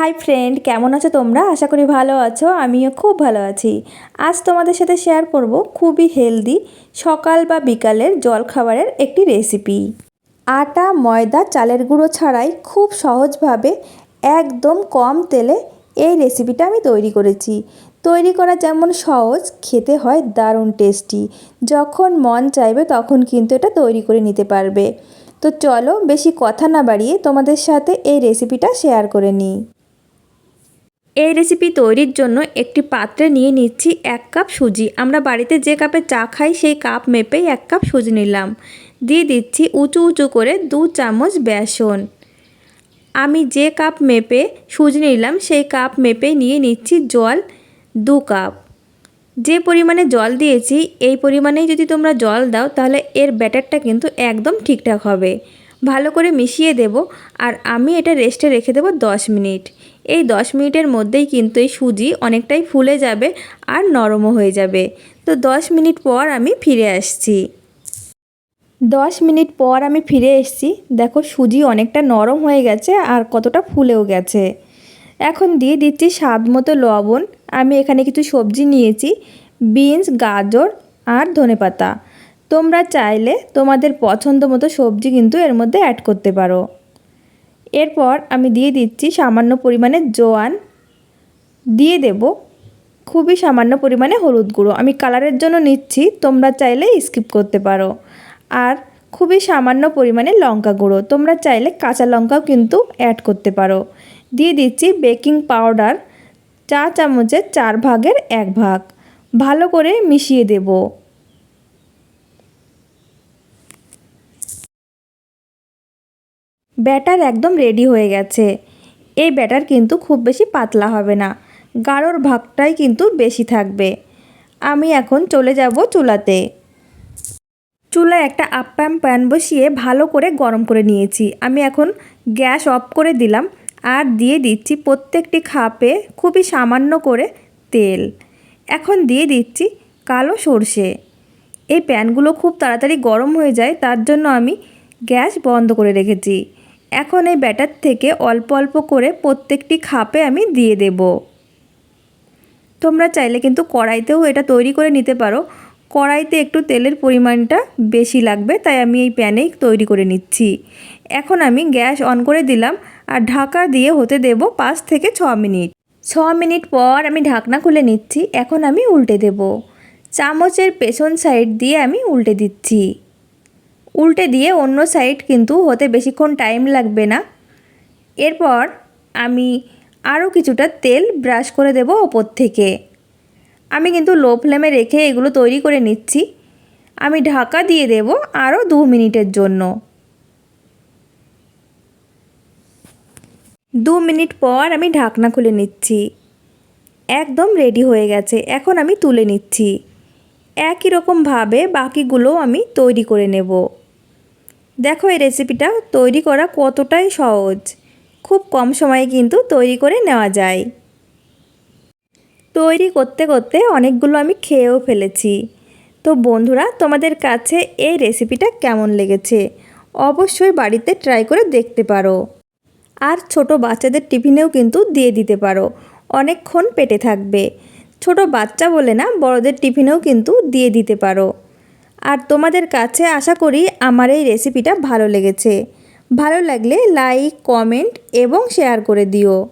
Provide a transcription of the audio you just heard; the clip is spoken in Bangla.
হাই ফ্রেন্ড কেমন আছো তোমরা? আশা করি ভালো আছো, আমিও খুব ভালো আছি। আজ তোমাদের সাথে শেয়ার করব খুবই হেলদি সকাল বা বিকালের জলখাবারের একটি রেসিপি আটা, ময়দা, চালের গুঁড়ো ছাড়াই খুব সহজভাবে একদম কম তেলে এই রেসিপিটা আমি তৈরি করেছি। তৈরি করা যেমন সহজ, খেতে হয় দারুণ টেস্টি যখন মন চাইবে তখন কিন্তু এটা তৈরি করে নিতে পারবে। তো চলো বেশি কথা না বাড়িয়ে তোমাদের সাথে এই রেসিপিটা শেয়ার করে নিই। এই রেসিপি তৈরির জন্য একটি পাত্রে নিয়ে নিচ্ছি এক কাপ সুজি। আমরা বাড়িতে যে কাপে চা খাই, সেই কাপ মেপেই এক কাপ সুজি নিলাম। দিয়ে দিচ্ছি উঁচু উঁচু করে দু চামচ বেসন। আমি যে কাপ মেপে সুজি নিলাম, সেই কাপ মেপে নিয়ে নিচ্ছি জল দু কাপ। যে পরিমাণে জল দিয়েছি, এই পরিমাণেই যদি তোমরা জল দাও, তাহলে এর ব্যাটারটা কিন্তু একদম ঠিকঠাক হবে। ভালো করে মিশিয়ে দেব, আর আমি এটা রেস্টে রেখে দেবো দশ মিনিট। এই দশ মিনিটের মধ্যেই কিন্তু এই সুজি অনেকটাই ফুলে যাবে আর নরমও হয়ে যাবে। তো দশ মিনিট পর আমি ফিরে আসছি। দশ মিনিট পর আমি ফিরে এসেছি। দেখো সুজি অনেকটা নরম হয়ে গেছে আর কতটা ফুলেও গেছে। এখন দিয়ে দিচ্ছি স্বাদ মতো লবণ। আমি এখানে কিছু সবজি নিয়েছি, বিনস, গাজর আর ধনেপাতা তোমরা চাইলে তোমাদের পছন্দ মতো সবজি কিন্তু এর মধ্যে অ্যাড করতে পারো। এরপর আমি দিয়ে দিচ্ছি সামান্য পরিমাণে জোয়ান। দিয়ে দেব খুবই সামান্য পরিমাণে হলুদ গুঁড়ো। আমি কালারের জন্য নিচ্ছি, তোমরা চাইলে স্কিপ করতে পারো। আর খুবই সামান্য পরিমাণে লঙ্কা গুঁড়ো। তোমরা চাইলে কাঁচা লঙ্কাও কিন্তু অ্যাড করতে পারো। দিয়ে দিচ্ছি বেকিং পাউডার চা চামচের চার ভাগের এক ভাগ। ভালো করে মিশিয়ে দেব। ব্যাটার একদম রেডি হয়ে গেছে। এই ব্যাটার কিন্তু খুব বেশি পাতলা হবে না, গাঢ়র ভাগটাই কিন্তু বেশি থাকবে। আমি এখন চলে যাব চুলাতে। চুলায় একটা আপ্যাম প্যান বসিয়ে ভালো করে গরম করে নিয়েছি। আমি এখন গ্যাস অফ করে দিলাম আর দিয়ে দিচ্ছি প্রত্যেকটি খাপে খুবই সামান্য করে তেল। এখন দিয়ে দিচ্ছি কালো সর্ষে। এই প্যানগুলো খুব তাড়াতাড়ি গরম হয়ে যায়, তার জন্য আমি গ্যাস বন্ধ করে রেখেছি। এখন এই ব্যাটার থেকে অল্প অল্প করে প্রত্যেকটি খাপে আমি দিয়ে দেব। তোমরা চাইলে কিন্তু কড়াইতেও এটা তৈরি করে নিতে পারো। কড়াইতে একটু তেলের পরিমাণটা বেশি লাগবে, তাই আমি এই প্যানেই তৈরি করে নিচ্ছি। এখন আমি গ্যাস অন করে দিলাম আর ঢাকা দিয়ে হতে দেব পাঁচ থেকে ছ মিনিট। ছ মিনিট পর আমি ঢাকনা খুলে নিচ্ছি, এখন আমি উল্টে দেব। চামচের পেছন সাইড দিয়ে আমি উল্টে দিচ্ছি। উল্টে দিয়ে অন্য সাইড কিন্তু হতে বেশিক্ষণ টাইম লাগবে না। এরপর আমি আরও কিছুটা তেল ব্রাশ করে দেব ওপর থেকে। আমি কিন্তু লো ফ্লেমে রেখে এগুলো তৈরি করে নিচ্ছি। আমি ঢাকা দিয়ে দেব আরও দু মিনিটের জন্য। দু মিনিট পর আমি ঢাকনা খুলে নিচ্ছি। একদম রেডি হয়ে গেছে, এখন আমি তুলে নিচ্ছি। একই রকমভাবে বাকিগুলো আমি তৈরি করে নেব। দেখো এই রেসিপিটা তৈরি করা কতটাই সহজ। খুব কম সময়ে কিন্তু তৈরি করে নেওয়া যায়। তৈরি করতে করতে অনেকগুলো আমি খেয়েও ফেলেছি। তো বন্ধুরা, তোমাদের কাছে এই রেসিপিটা কেমন লেগেছে? অবশ্যই বাড়িতে ট্রাই করে দেখতে পারো। আর ছোট বাচ্চাদের টিফিনেও কিন্তু দিয়ে দিতে পারো। অনেকক্ষণ পেটে থাকবে। ছোট বাচ্চা বলে না, বড়দের টিফিনেও কিন্তু দিয়ে দিতে পারো। আর তোমাদের কাছে আশা করি আমার এই রেসিপিটা ভালো লেগেছে। ভালো লাগলে লাইক কমেন্ট এবং শেয়ার করে দিও।